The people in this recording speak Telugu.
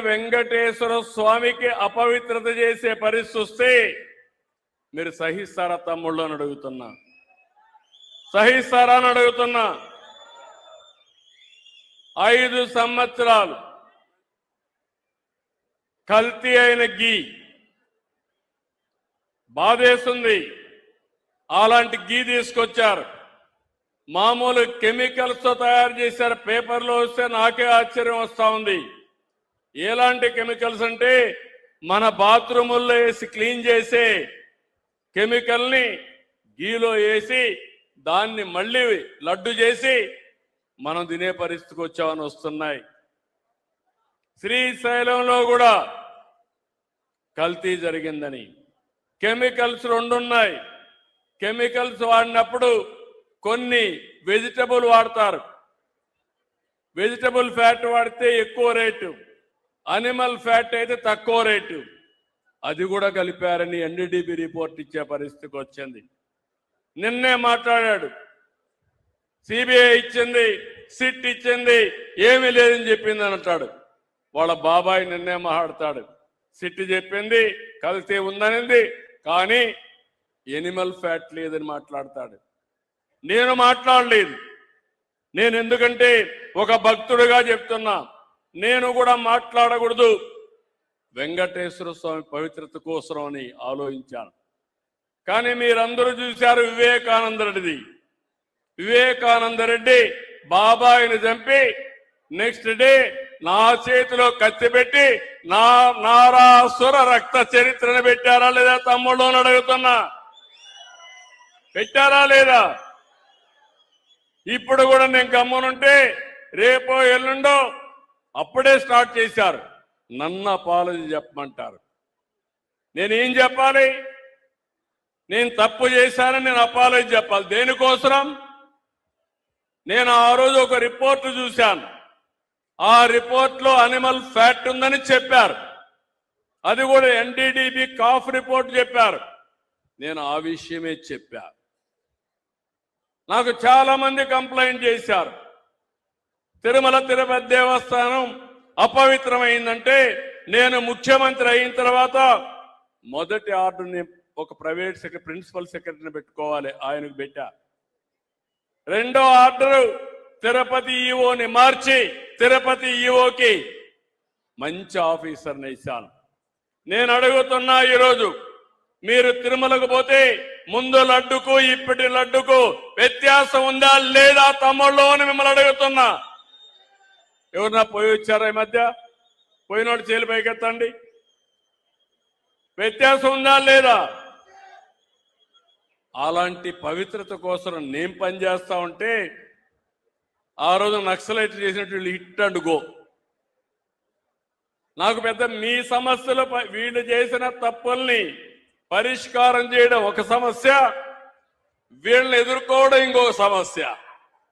వెంకటేశ్వర స్వామికి అపవిత్రత చేసే పరిస్థితి వస్తే మీరు సహిస్తారా తమ్ముళ్ళు అని అడుగుతున్నా. సహిస్తారా అని అడుగుతున్నా. ఐదు సంవత్సరాలు కల్తీ అయిన గీ. బాధేస్తుంది. అలాంటి గీ తీసుకొచ్చారు. మామూలు కెమికల్స్తో తయారు చేశారు. పేపర్లో వస్తే నాకే ఆశ్చర్యం వస్తూ ఉంది. ఎలాంటి కెమికల్స్ అంటే మన బాత్రూముల్లో వేసి క్లీన్ చేసే కెమికల్ని గీలో వేసి దాన్ని మళ్ళీ లడ్డు చేసి మనం తినే పరిస్థితికి వచ్చామని వస్తున్నాయి. శ్రీశైలంలో కూడా కల్తీ జరిగిందని. కెమికల్స్ రెండున్నాయి. కెమికల్స్ వాడినప్పుడు కొన్ని వెజిటబుల్ వాడతారు. వెజిటబుల్ ఫ్యాట్ వాడితే ఎక్కువ రేటు. అనిమల్ ఫ్యాట్ అయితే తక్కువ రేటు. అది కూడా కలిపారని ఎన్డీడీబీ రిపోర్ట్ ఇచ్చే పరిస్థితికి వచ్చింది. నిన్నే మాట్లాడాడు. సిబిఐ ఇచ్చింది సిట్ ఇచ్చింది ఏమీ లేదని చెప్పింది అంటాడు. వాళ్ళ బాబాయ్ నిన్నే మాట్లాడతాడు. సిట్ చెప్పింది కల్తీ ఉందనింది కానీ ఎనిమల్ ఫ్యాట్ లేదని మాట్లాడతాడు. నేను మాట్లాడలేదు. నేను ఎందుకంటే ఒక భక్తుడిగా చెప్తున్నా. నేను కూడా మాట్లాడకూడదు. వెంకటేశ్వర స్వామి పవిత్రత కోసం అని ఆలోచించాను. కానీ మీరందరూ చూశారు వివేకానంద రెడ్డిది వివేకానంద రెడ్డి బాబాయిని చంపి నెక్స్ట్ డే నా చేతిలో కత్తి పెట్టి నా నారాసుర రక్త చరిత్రను పెట్టారా లేదా తమ్ముళ్ళు అడుగుతున్నా. పెట్టారా లేదా? ఇప్పుడు కూడా నేను గమ్మునుంటే రేపో ఎల్లుండో అప్పుడే స్టార్ట్ చేశారు. నన్ను అపాలజీ చెప్పమంటారు. నేనేం చెప్పాలి? నేను తప్పు చేశానని నేను అపాలజీ చెప్పాలి. దేనికోసం నేను ఆ రోజు ఒక రిపోర్ట్ చూశాను. ఆ రిపోర్ట్లో అనిమల్ ఫ్యాట్ ఉందని చెప్పారు. అది కూడా ఎన్డీడీబీ కాఫ్ రిపోర్ట్ చెప్పారు. నేను ఆ విషయమే చెప్పా. నాకు చాలా మంది కంప్లైంట్ చేశారు. తిరుమల తిరుపతి దేవస్థానం అపవిత్రమైందంటే నేను ముఖ్యమంత్రి అయిన తర్వాత మొదటి ఆర్డర్ని ఒక ప్రైవేట్ సెక్రటరీ ప్రిన్సిపల్ సెక్రటరీని పెట్టుకోవాలి ఆయనకు పెట్టా. రెండో ఆర్డర్ తిరుపతి ఈఓని మార్చి తిరుపతి ఈఓకి మంచి ఆఫీసర్ని ఇచ్చాను. నేను అడుగుతున్నా ఈరోజు మీరు తిరుమలకు పోతే ముందు లడ్డుకు ఇప్పటి లడ్డుకు వ్యత్యాసం ఉందా లేదా తమ్ముళ్ళు అని మిమ్మల్ని అడుగుతున్నా. ఎవరన్నా పోయి వచ్చారా ఈ మధ్య? పోయినోడు చేలు పైకెత్తండి. వ్యత్యాసం ఉందా లేదా? అలాంటి పవిత్రత కోసం నేను పనిచేస్తా ఉంటే ఆ రోజు నక్సలైట్ చేసినట్టు హిట్ అండ్ గో. నాకు పెద్ద మీ సమస్యలు వీళ్ళు చేసిన తప్పుల్ని పరిష్కారం చేయడం ఒక సమస్య వీళ్ళని ఎదుర్కోవడం ఇంకొక సమస్య.